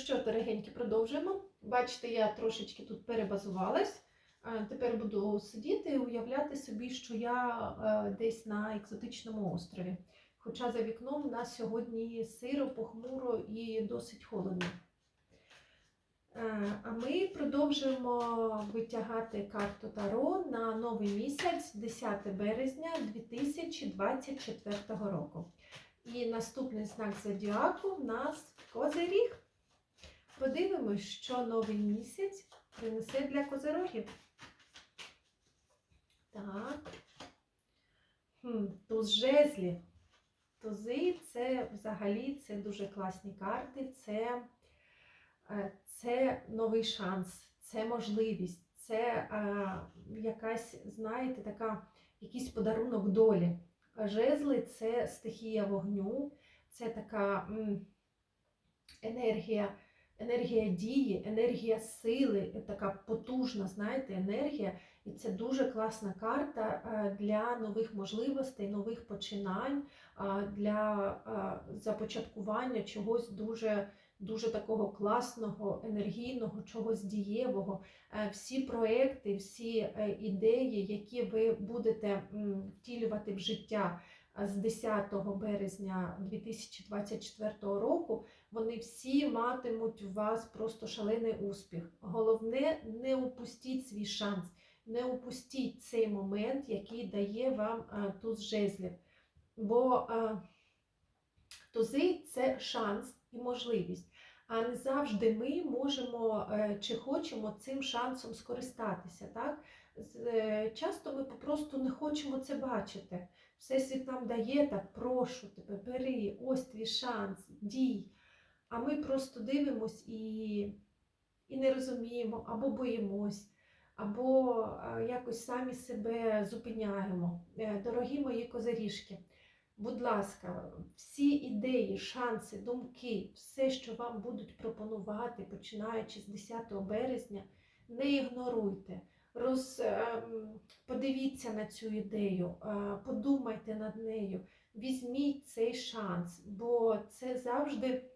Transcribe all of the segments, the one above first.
що, дорогенькі, продовжуємо. Бачите, я трошечки тут перебазувалась. Е, Тепер буду сидіти і уявляти собі, що я е, десь на екзотичному острові. Хоча за вікном у нас сьогодні сиро, похмуро і досить холодно. Е, А ми продовжуємо витягати карту Таро на новий місяць, 10 березня 2024 року. І наступний знак зодіаку в нас козиріг. Подивимось, що новий місяць принесе для козирогів. Так. Хм, туз жезлів. Тузи це взагалі це дуже класні карти. Це, е, це новий шанс, це можливість, це е, якась, знаєте, така, якийсь подарунок долі. Жезли це стихія вогню, це така м, енергія, енергія дії, енергія сили, така потужна, знаєте, енергія. І це дуже класна карта е, для нових можливостей, нових починань, для започаткування чогось дуже, дуже такого класного, енергійного, чогось дієвого. Е, Всі проекти, всі е, ідеї, які ви будете втілювати в життя з 10 березня 2024 року, вони всі матимуть у вас просто шалений успіх. Головне, не упустіть свій шанс, не упустіть цей момент, який дає вам е, туз жезлів. Бо е, тузи це шанс і можливість. А не завжди ми можемо е, чи хочемо цим шансом скористатися. Так? Часто ми просто не хочемо це бачити. Всесвіт нам дає так, прошу тебе, бери, ось твій шанс, дій. А ми просто дивимось і, і не розуміємо, або боїмось, або якось самі себе зупиняємо. Е, Дорогі мої козиріжки, будь ласка, всі ідеї, шанси, думки, все, що вам будуть пропонувати, починаючи з 10 березня, не ігноруйте. Роз, ем, подивіться на цю ідею, е, подумайте над нею, візьміть цей шанс, бо це завжди,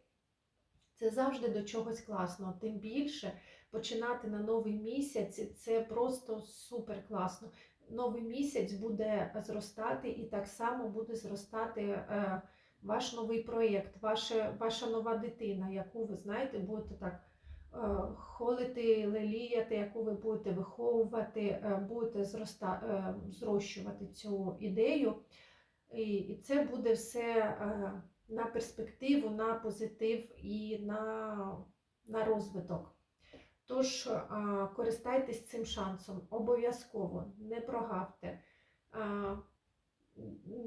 це завжди до чогось класного. Тим більше починати на новий місяць це просто супер класно. Новий місяць буде зростати, і так само буде зростати е, ваш новий проєкт, ваша, ваша нова дитина, яку ви знаєте, будете так холити, леліяти, яку ви будете виховувати, е, будете зроста, е, зрощувати цю ідею. І, це буде все е, на перспективу, на позитив і на, на розвиток. Тож користайтесь цим шансом, обов'язково, не прогавте.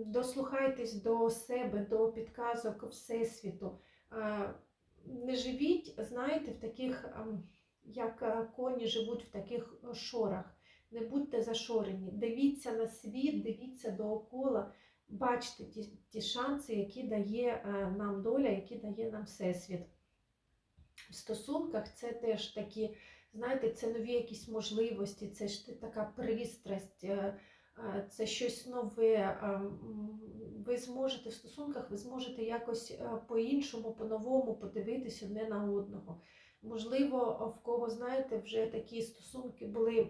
Дослухайтесь до себе, до підказок Всесвіту. Не живіть, знаєте, в таких, як е, коні живуть в таких е, шорах. Не будьте зашорені. Дивіться на світ, дивіться доокола, бачте ті, ті шанси, які дає е, нам доля, які дає нам Всесвіт. В стосунках це теж такі, знаєте, це нові якісь можливості, це ж така пристрасть, це щось нове. е, Ви зможете в стосунках, ви зможете якось е, по-іншому, по-новому подивитись одне на одного. Можливо, в кого, знаєте, вже такі стосунки були.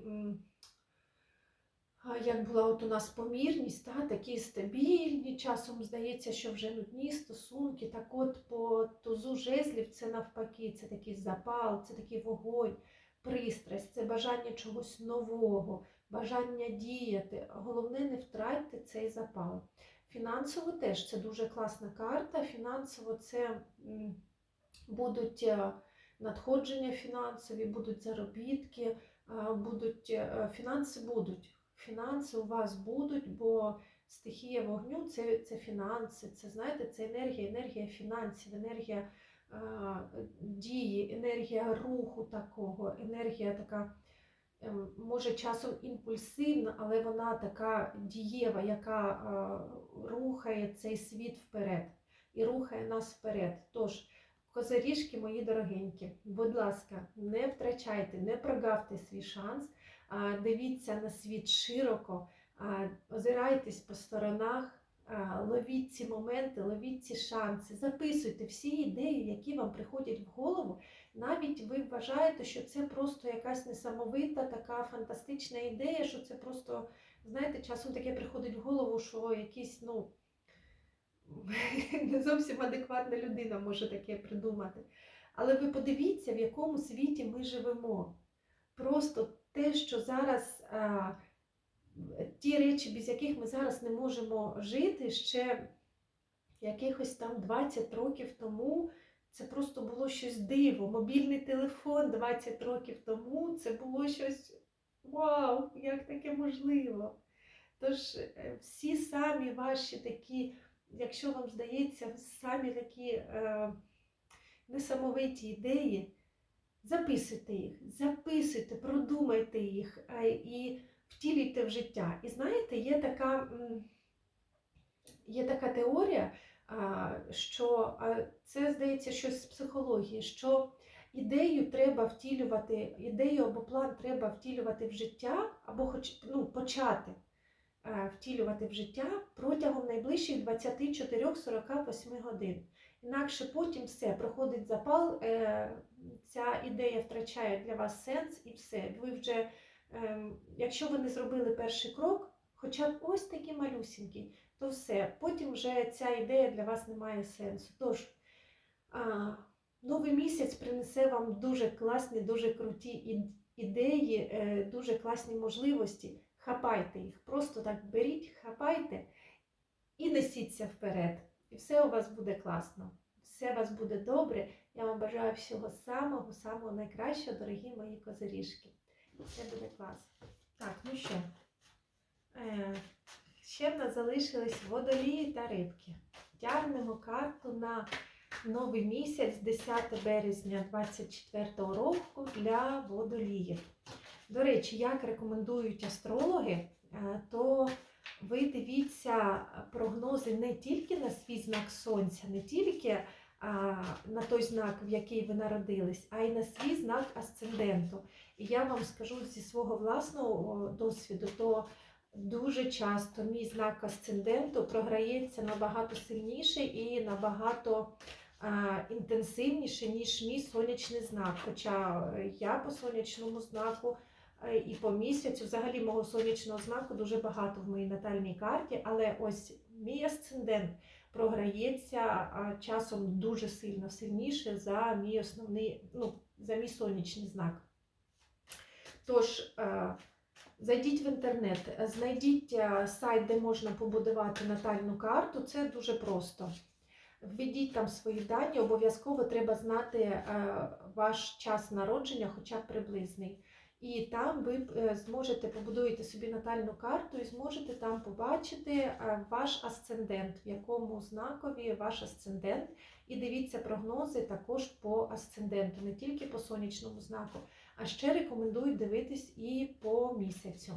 Як була от у нас помірність, та, такі стабільні, часом здається, що вже нудні стосунки. Так от по тузу жезлів це навпаки, це такий запал, це такий вогонь, пристрасть, це бажання чогось нового, бажання діяти. Головне, не втратьте цей запал. Фінансово теж це дуже класна карта. Фінансово це будуть е, надходження фінансові, будуть заробітки, е, будуть, е, фінанси будуть. Фінанси у вас будуть, бо стихія вогню це, це фінанси, це знаєте, це енергія, енергія фінансів, енергія е, дії, енергія руху такого, енергія така, може часом імпульсивна, але вона така дієва, яка рухає цей світ вперед і рухає нас вперед. Тож, козиріжки, мої дорогенькі, будь ласка, не втрачайте, не прогавте свій шанс. Дивіться на світ широко, озирайтесь по сторонах, ловіть ці моменти, ловіть ці шанси, записуйте всі ідеї, які вам приходять в голову. Навіть ви вважаєте, що це просто якась несамовита, така фантастична ідея, що це просто, знаєте, часом таке приходить в голову, що якийсь, ну, не зовсім адекватна людина може таке придумати. Але ви подивіться, в якому світі ми живемо. Просто те, що зараз ті речі, без яких ми зараз не можемо жити, ще якихось там 20 років тому. Це просто було щось диво. Мобільний телефон 20 років тому це було щось вау, як таке можливо. Тож е, всі самі ваші такі, якщо вам здається, самі такі е, несамовиті ідеї, записуйте їх, записуйте, продумайте їх а, і втілюйте в життя. І знаєте, є така, є така теорія, що це здається щось з психології, що ідею треба втілювати, ідею або план треба втілювати в життя, або хоч ну, почати е, втілювати в життя протягом найближчих 24-48 годин. Інакше потім все проходить запал, е, ця ідея втрачає для вас сенс і все. Ви вже, е, якщо ви не зробили перший крок, хоча б ось такий малюсінький, то все. Потім вже ця ідея для вас не має сенсу. Тож, а, новий місяць принесе вам дуже класні, дуже круті ідеї, е, дуже класні можливості. Хапайте їх. Просто так беріть, хапайте і несіться вперед. І все у вас буде класно. Все у вас буде добре. Я вам бажаю всього самого, самого найкращого, дорогі мої козиріжки. Все буде клас. Так, ну що? Е, ще в нас залишились водолії та рибки. Тягнемо карту на новий місяць, 10 березня 2024 року для водоліїв. До речі, як рекомендують астрологи, е, то ви дивіться прогнози не тільки на свій знак сонця, не тільки на той знак, в який ви народились, а й на свій знак асценденту. І я вам скажу зі свого власного досвіду, то дуже часто мій знак асценденту програється набагато сильніше і набагато а, інтенсивніше, ніж мій сонячний знак. Хоча е, я по сонячному знаку е, і по місяцю, взагалі мого сонячного знаку дуже багато в моїй натальній карті, але ось мій асцендент програється часом дуже сильно сильніше за мій основний, ну, за мій сонячний знак. Тож, е, зайдіть в інтернет, знайдіть е, сайт, де можна побудувати натальну карту. Це дуже просто. Введіть там свої дані, обов'язково треба знати е, ваш час народження, хоча б приблизний. І там ви е, зможете побудуєте собі натальну карту і зможете там побачити ваш асцендент, в якому знакові ваш асцендент. І дивіться прогнози також по асценденту, не тільки по сонячному знаку, а ще рекомендую дивитись і по місяцю.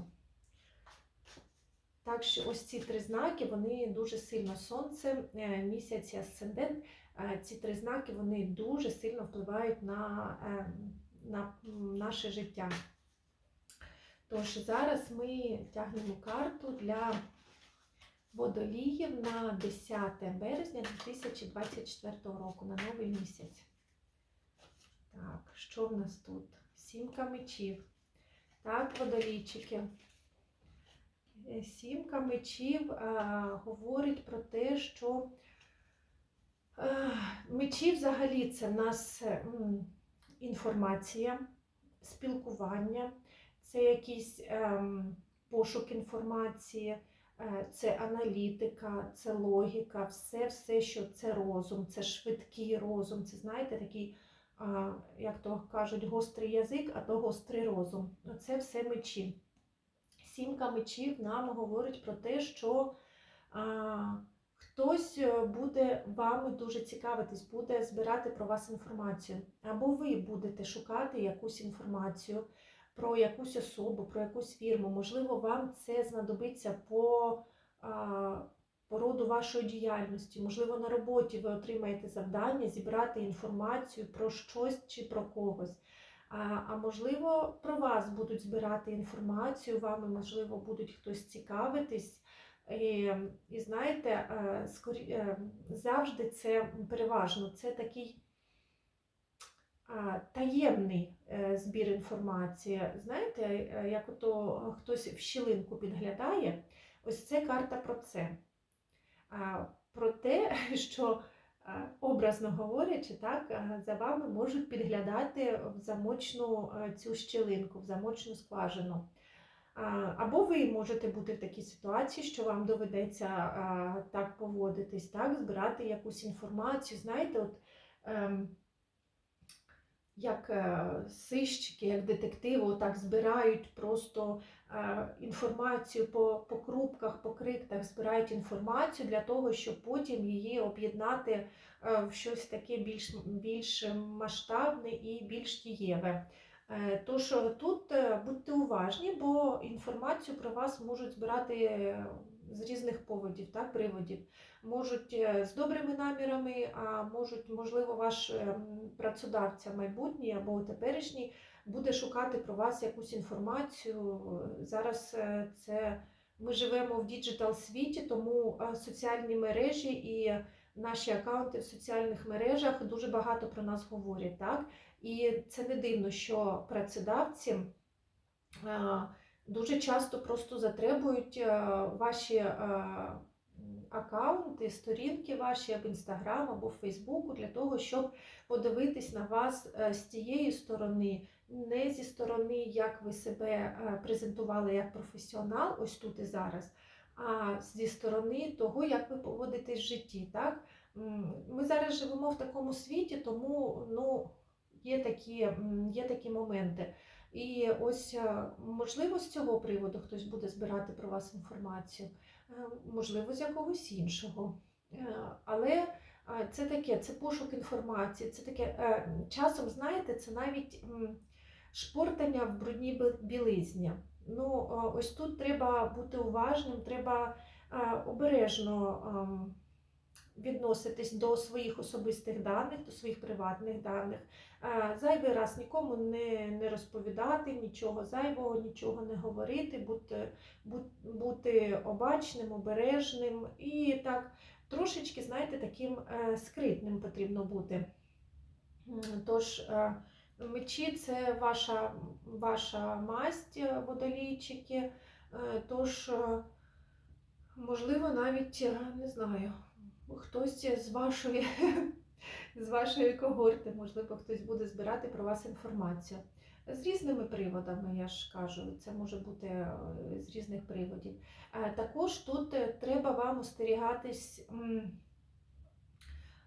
Так що ось ці три знаки, вони дуже сильно сонце, е, місяць і асцендент. е, Ці три знаки вони дуже сильно впливають на, е, на наше життя. Тож зараз ми тягнемо карту для водоліїв на 10 березня 2024 року, на новий місяць. Так, що в нас тут? Сімка мечів. Так, водолійчики. Е, Сімка мечів а, говорить про те, що а, мечі взагалі це в нас м, інформація, спілкування, це якийсь ем, пошук інформації, е, це аналітика, це логіка, все, все, що це розум, це швидкий розум, це знаєте, такий, як то кажуть, гострий язик, а то гострий розум. Це все мечі. Сімка мечів нам говорить про те, що а, хтось е, буде вами дуже цікавитись, буде збирати про вас інформацію. Або ви будете шукати якусь інформацію про якусь особу, про якусь фірму. Можливо, вам це знадобиться по, а, по роду вашої діяльності. Можливо, на роботі ви отримаєте завдання зібрати інформацію про щось чи про когось. А, а можливо, про вас будуть збирати інформацію, вами, можливо, будуть хтось цікавитись. І, і знаєте, е, скорі, е, завжди це переважно це такий таємний е, збір інформації. Знаєте, як ото хтось в щілинку підглядає, ось це карта про це. Про те, що образно говорячи, так, за вами можуть підглядати в замочну цю щілинку, в замочну скважину. Або ви можете бути в такій ситуації, що вам доведеться так поводитись, так, збирати якусь інформацію. Знаєте, от ем, як е, сищики, як детективи, так збирають просто е, інформацію по, крупках, по криктах, збирають інформацію для того, щоб потім її об'єднати е, в щось таке більш, більш масштабне і більш дієве. Тож тут будьте уважні, бо інформацію про вас можуть збирати з різних поводів, так, приводів. Можуть е, з добрими намірами, а можуть, можливо, ваш е, працедавця майбутній або теперішній буде шукати про вас якусь інформацію. Зараз е, це ми живемо в діджитал світі, тому соціальні мережі і наші акаунти в соціальних мережах дуже багато про нас говорять. Так? І це не дивно, що працедавці дуже часто просто затребують ваші м, акаунти, сторінки ваші в Інстаграм або Фейсбуку для того, щоб подивитись на вас е, з тієї сторони, не зі сторони, як ви себе е, презентували як професіонал, ось тут і зараз, а зі сторони того, як ви поводитесь в житті. Так? Ми зараз живемо в такому світі, тому ну, є такі, є такі моменти. І ось е, можливо з цього приводу хтось буде збирати про вас інформацію, можливо, з якогось іншого. Е, Але е, це таке, це пошук інформації, це таке е, часом, знаєте, це навіть шпортання в брудній білизні. Ну, е, ось тут треба бути уважним, треба е, обережно відноситись до своїх особистих даних, до своїх приватних даних. Зайвий раз нікому не, не розповідати нічого зайвого, нічого не говорити, бути, бу- бути обачним, обережним і так трошечки, знаєте, таким е, скритним потрібно бути. Тож, е, мечі це ваша, ваша масть, е, водолійчики, тож, можливо, навіть не знаю, хтось з вашої, з вашої когорти, можливо, хтось буде збирати про вас інформацію. З різними приводами, я ж кажу, це може бути е, з різних приводів. Е, Також тут е, треба вам остерігатись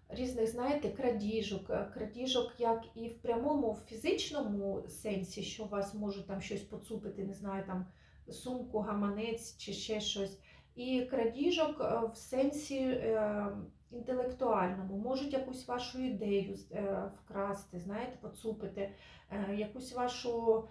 різних, знаєте, крадіжок, крадіжок як і в прямому в фізичному сенсі, що вас може там щось поцупити, не знаю, там сумку, гаманець чи ще щось. І крадіжок е, в сенсі е, інтелектуальному, можуть якусь вашу ідею е, вкрасти, знаєте, поцупити, якусь вашу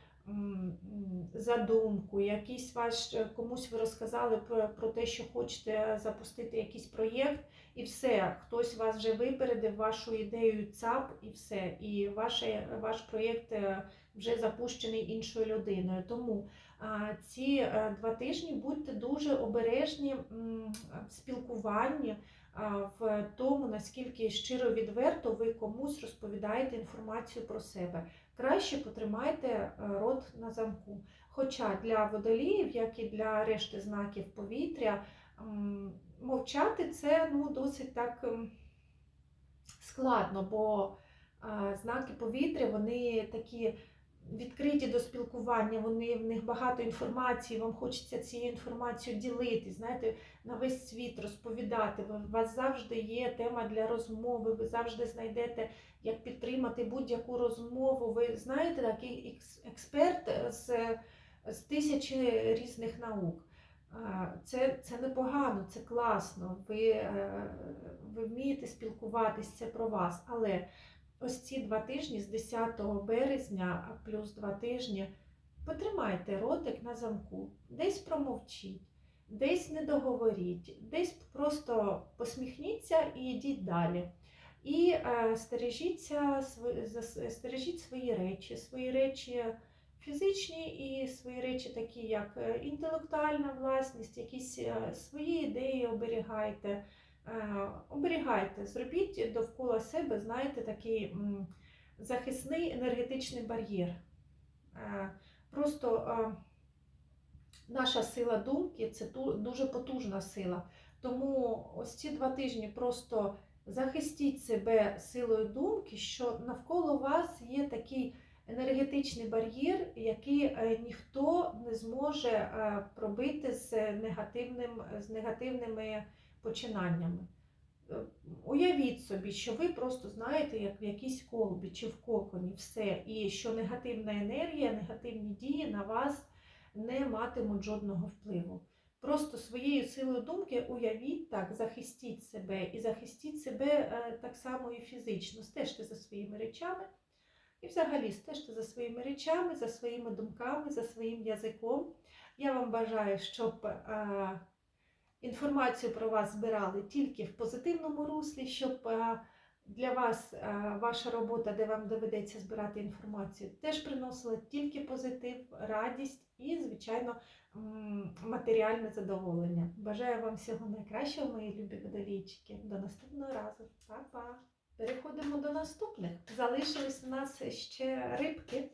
задумку, якийсь ваш комусь ви розказали про, про те, що хочете запустити якийсь проєкт, і все, хтось вас вже випередив вашу ідею ЦАП, і все, і ваше, ваш проєкт е, вже запущений іншою людиною. Тому ці е, два тижні будьте дуже обережні в спілкуванні, в тому, наскільки щиро відверто ви комусь розповідаєте інформацію про себе. Краще потримайте е, рот на замку. Хоча для водоліїв, як і для решти знаків повітря, мовчати це ну, досить так ем, складно, бо знаки повітря вони такі відкриті до спілкування, вони в них багато інформації, вам хочеться цією інформацією ділитись, знаєте, на весь світ розповідати. У вас завжди є тема для розмови, ви завжди знайдете, як підтримати будь-яку розмову. Ви знаєте, такий експерт з, з тисячі різних наук. Це, це непогано, це класно. Ви, е, ви вмієте спілкуватись, це про вас. Але ось ці два тижні з 10 березня, плюс два тижні, потримайте ротик на замку, десь промовчіть, десь не договоріть, десь просто посміхніться і йдіть далі. І е, стережіться, стережіть свої речі, свої речі фізичні і свої речі, такі як е, інтелектуальна власність, якісь е, свої ідеї оберігайте. Е, Оберігайте, зробіть довкола себе, знаєте, такий захисний енергетичний бар'єр. Просто наша сила думки це дуже потужна сила. Тому ось ці два тижні просто захистіть себе силою думки, що навколо вас є такий енергетичний бар'єр, який е, ніхто не зможе е, пробити з, негативним, з негативними починаннями. Е, Уявіть собі, що ви просто знаєте, як в якійсь колбі чи в коконі, все, і що негативна енергія, негативні дії на вас не матимуть жодного впливу. Просто своєю силою думки уявіть так, захистіть себе і захистіть себе так само і фізично. Стежте за своїми речами. І взагалі стежте за своїми речами, за своїми думками, за своїм язиком. Я вам бажаю, щоб е, інформацію про вас збирали тільки в позитивному руслі, щоб е, для вас е, ваша робота, де вам доведеться збирати інформацію, теж приносила тільки позитив, радість і, звичайно, матеріальне задоволення. Бажаю вам всього найкращого, мої любі водолійчики. До наступного разу. Па-па! Переходимо до наступних. Залишились у нас ще рибки.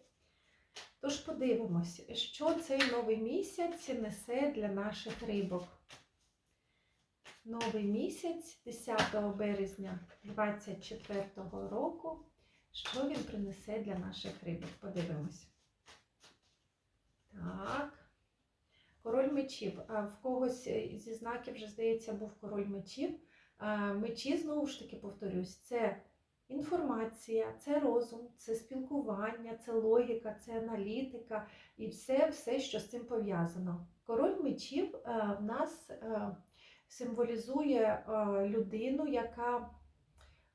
Тож подивимось, що цей новий місяць несе для наших рибок. Новий місяць 10 березня 2024 року. Що він принесе для наших рибок? Подивимось. Так. Король мечів. А в когось зі знаків вже, здається, був король мечів. А, Мечі, знову ж таки, повторюсь, це інформація, це розум, це спілкування, це логіка, це аналітика і все, все що з цим пов'язано. Король мечів е, в нас е, символізує е, людину, яка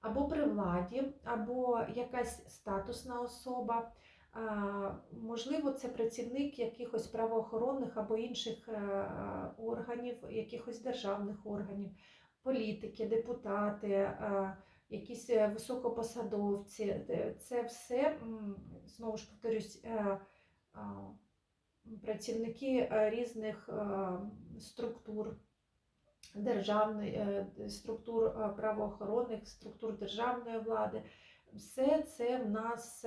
або при владі, або якась статусна особа. Можливо, це працівник якихось правоохоронних або інших е, органів, якихось державних органів, політики, депутати, е, якісь е, високопосадовці. Е, Це все, знову ж повторюсь, працівники різних структур, державної, е, структур правоохоронних, структур державної влади. Все це в нас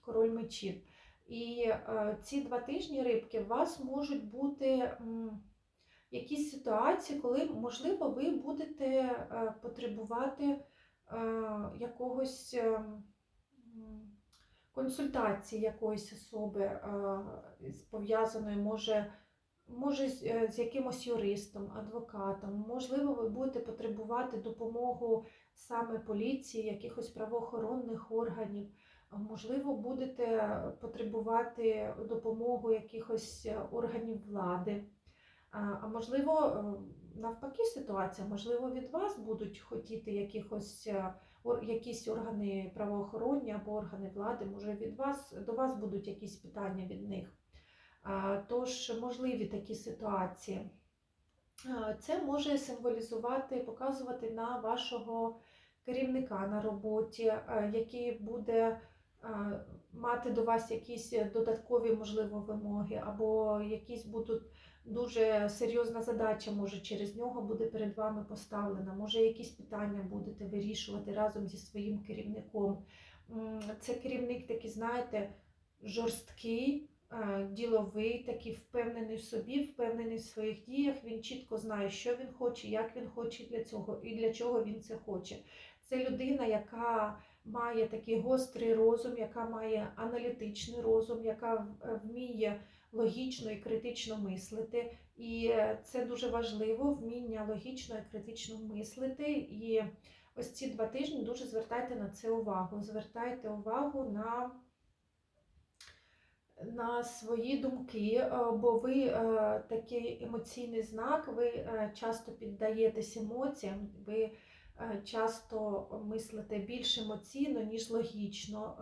король мечів. І ці два тижні рибки у вас можуть бути якісь ситуації, коли, можливо, ви будете е, потребувати е, якогось е, консультації якоїсь особи, пов'язаної, може, може з, якимось юристом, адвокатом. Можливо, ви будете потребувати допомогу саме поліції, якихось правоохоронних органів. Можливо, будете потребувати допомогу якихось органів влади. А можливо, е, навпаки, ситуація, можливо, від вас будуть хотіти якихось е, якісь органи правоохоронні або органи влади, може від вас до вас будуть якісь питання від них. Тож можливі такі ситуації. Це може символізувати, показувати на вашого керівника на роботі, е, який буде мати до вас якісь додаткові, можливо, вимоги, або якісь будуть дуже серйозна задача, може, через нього буде перед вами поставлена, може, якісь питання будете вирішувати разом зі своїм керівником. Це керівник такий, знаєте, жорсткий, е, діловий, такий впевнений в собі, впевнений в своїх діях. Він чітко знає, що він хоче, як він хоче для цього і для чого він це хоче. Це людина, яка має такий гострий розум, яка має аналітичний розум, яка вміє логічно і критично мислити. І е, це дуже важливо вміння логічно і критично мислити. І ось ці два тижні дуже звертайте на це увагу. Звертайте увагу на, на свої думки, е, бо ви е, такий емоційний знак, ви часто піддаєтесь емоціям. ви часто мислите більш емоційно, ніж логічно.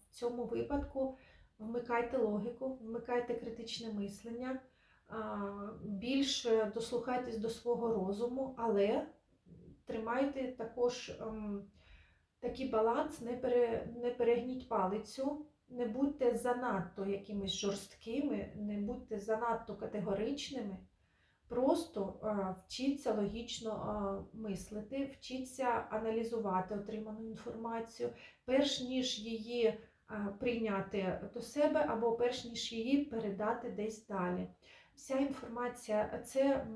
В цьому випадку вмикайте логіку, вмикайте критичне мислення, а, більш е, дослухайтесь до свого розуму, але тримайте також ем, такий баланс, не, пере, не перегніть палицю, не будьте занадто якимись жорсткими, не будьте занадто категоричними. Просто е, вчіться логічно е, мислити, вчіться аналізувати отриману інформацію, перш ніж її прийняти до себе, або перш ніж її передати десь далі. Вся інформація, це е,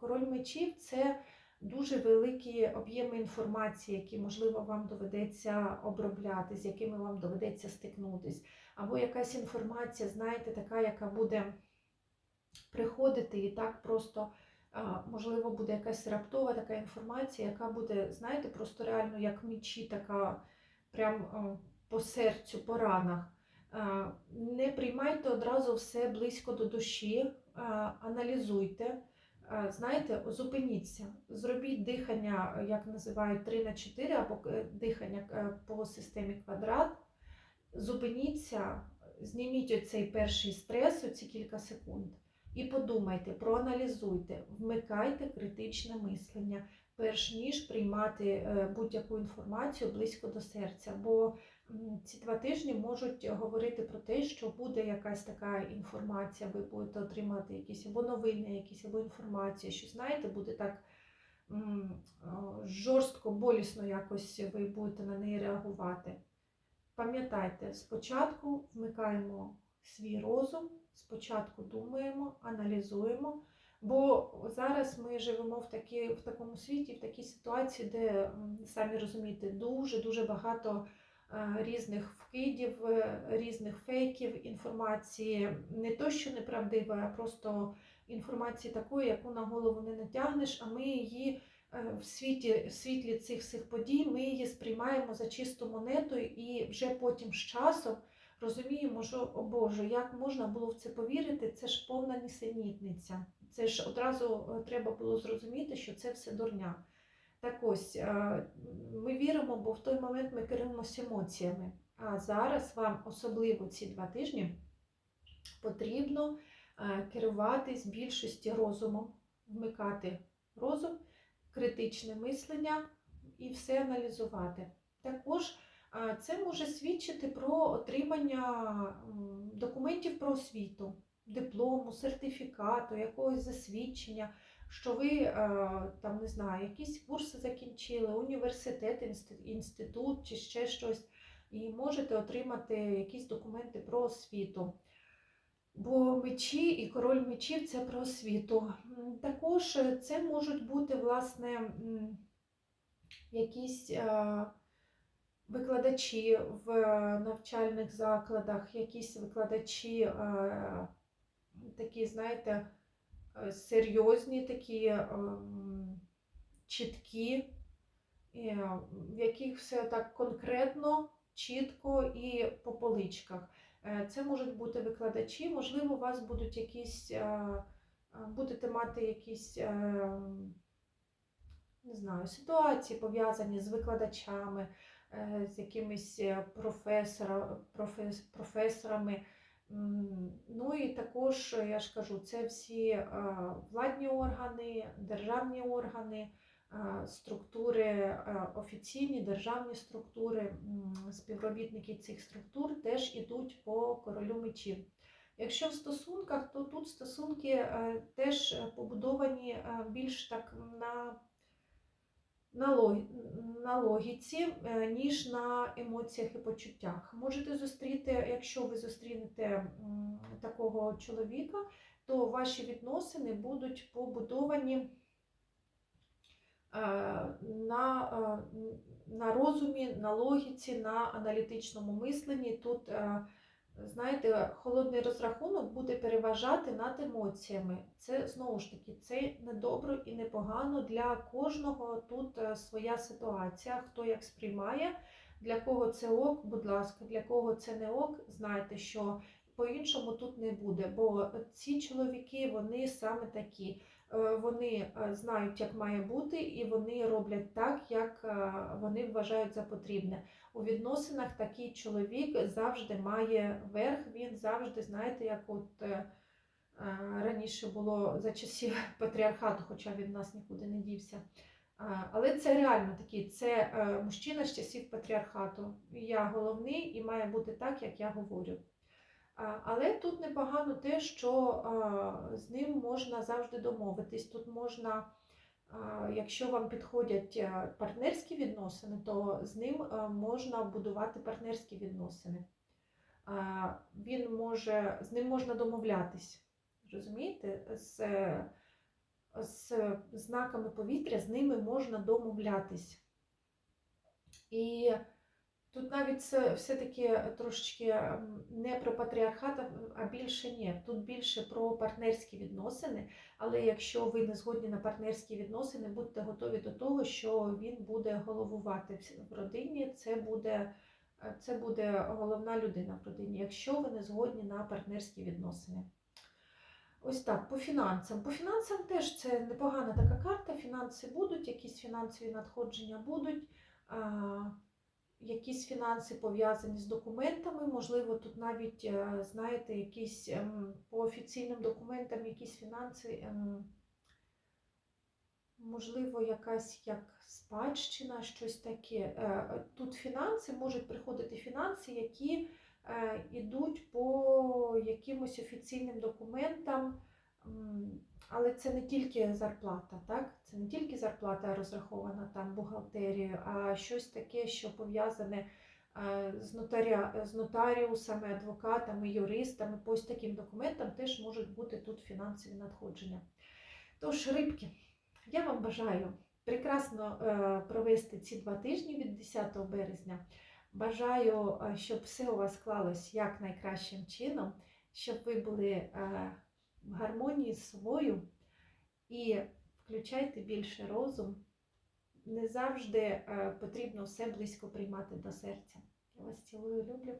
король мечів, це дуже великі об'єми інформації, які, можливо, вам доведеться обробляти, з якими вам доведеться стикнутись. Або якась інформація, знаєте, така, яка буде приходити і так просто, можливо, буде якась раптова така інформація, яка буде, знаєте, просто реально як мечі, така прям по серцю, по ранах. Не приймайте одразу все близько до душі, аналізуйте. Знаєте, зупиніться, зробіть дихання, як називають 3 на 4, або е, дихання е, по системі квадрат. Зупиніться, зніміть оцей перший стрес, оці кілька секунд, і подумайте, проаналізуйте, вмикайте критичне мислення, перш ніж приймати е, будь-яку інформацію близько до серця. Бо ці два тижні можуть говорити про те, що буде якась така інформація, ви будете отримати якісь або новини, якісь або інформація, що знаєте, буде так жорстко, болісно якось ви будете на неї реагувати. Пам'ятайте, спочатку вмикаємо свій розум, спочатку думаємо, аналізуємо. Бо зараз ми живемо в, такі, в такому світі, в такій ситуації, де, самі розумієте, дуже-дуже багато е, різних вкидів, е, різних фейків, інформації, не то, що неправдивої, а просто інформації такої, яку на голову не натягнеш, а ми її е, в світі, в світлі цих всіх подій, ми її сприймаємо за чисту монету і вже потім з часом розуміємо, що, о Боже, як можна було в це повірити, це ж повна нісенітниця. Це ж одразу е, треба було зрозуміти, що це все дурня. Так ось, е, ми віримо, бо в той момент ми керуємося емоціями. А зараз вам, особливо ці два тижні, потрібно е, керуватись більшості розумом, вмикати розум, критичне мислення і все аналізувати. Також це може свідчити про отримання документів про освіту, диплому, сертифікату, якогось засвідчення, що ви е, там не знаю, якісь курси закінчили, університет, інститут чи ще щось, і можете отримати якісь документи про освіту. Бо мечі і король мечів це про освіту. Також е, це можуть бути, власне, якісь е, викладачі в навчальних закладах, якісь викладачі е, такі, знаєте, е, серйозні, такі чіткі, е, в яких все так конкретно, чітко і по поличках. Е, Це можуть бути викладачі, можливо, у вас будуть якісь, е, е, будете мати якісь, е, не знаю, ситуації пов'язані з викладачами, е, з якимись е, професора, профес, професорами. Ну і також, е, я ж кажу, це всі е, владні органи, державні органи, е, структури, е, офіційні державні структури, співробітники цих структур теж ідуть по королю мечів. Якщо в стосунках, то тут стосунки е, теж е, побудовані е, більш так на, на, логі, на логіці, е, ніж на емоціях і почуттях. Можете зустріти, якщо ви зустрінете такого чоловіка, то ваші відносини будуть побудовані е, на, е, на розумі, на логіці, на аналітичному мисленні. Тут, знаєте, холодний розрахунок буде переважати над емоціями. Це знову ж таки це не добре і не погано. Для кожного тут е, своя ситуація, хто як сприймає. Для кого це ок, будь ласка, для кого це не ок, знайте, що по-іншому тут не буде. Бо ці чоловіки, вони саме такі. Е, Вони е, знають, як має бути, і вони роблять так, як е, вони вважають за потрібне. У відносинах такий чоловік завжди має верх, він завжди, знаєте, як от раніше було за часів патріархату, хоча він в нас нікуди не дівся. Але це реально такий, це мужчина з часів патріархату. Я головний і має бути так, як я говорю. Але тут непогано те, що з ним можна завжди домовитись. Тут можна, якщо вам підходять е, партнерські відносини, то з ним е, можна будувати партнерські відносини. Він може, з ним можна домовлятись. Розумієте? З, з знаками повітря з ними можна домовлятись. І тут навіть це все-таки трошечки не про патріархат, а- більше ні. Тут більше про партнерські відносини. Але якщо ви не згодні на партнерські відносини, будьте готові до того, що він буде головувати в- родині. Це буде, е, це буде головна людина в родині, якщо ви не згодні на партнерські відносини. Ось так, по фінансам. По фінансам теж це непогана така карта. Фінанси будуть, якісь фінансові надходження будуть, якісь фінанси пов'язані з документами. Можливо, тут навіть, е, знаєте, якісь ем, по офіційним документам якісь фінанси, ем, можливо, якась як спадщина, щось таке. Е, Тут фінанси можуть приходити фінанси, які е, ідуть по якимось офіційним документам, але це не тільки зарплата, так? Це не тільки зарплата розрахована там бухгалтерією, а щось таке, що пов'язане е, з, нотаря, з нотаріусами, адвокатами, юристами. По ось таким документам теж можуть бути тут фінансові надходження. Тож, рибки, я вам бажаю прекрасно е, провести ці два тижні від 10 березня. Бажаю, е, щоб все у вас склалось як найкращим чином, щоб ви були в гармонії з собою і включайте більше розум. Не завжди е, потрібно все близько приймати до серця. Я вас цілую, люблю.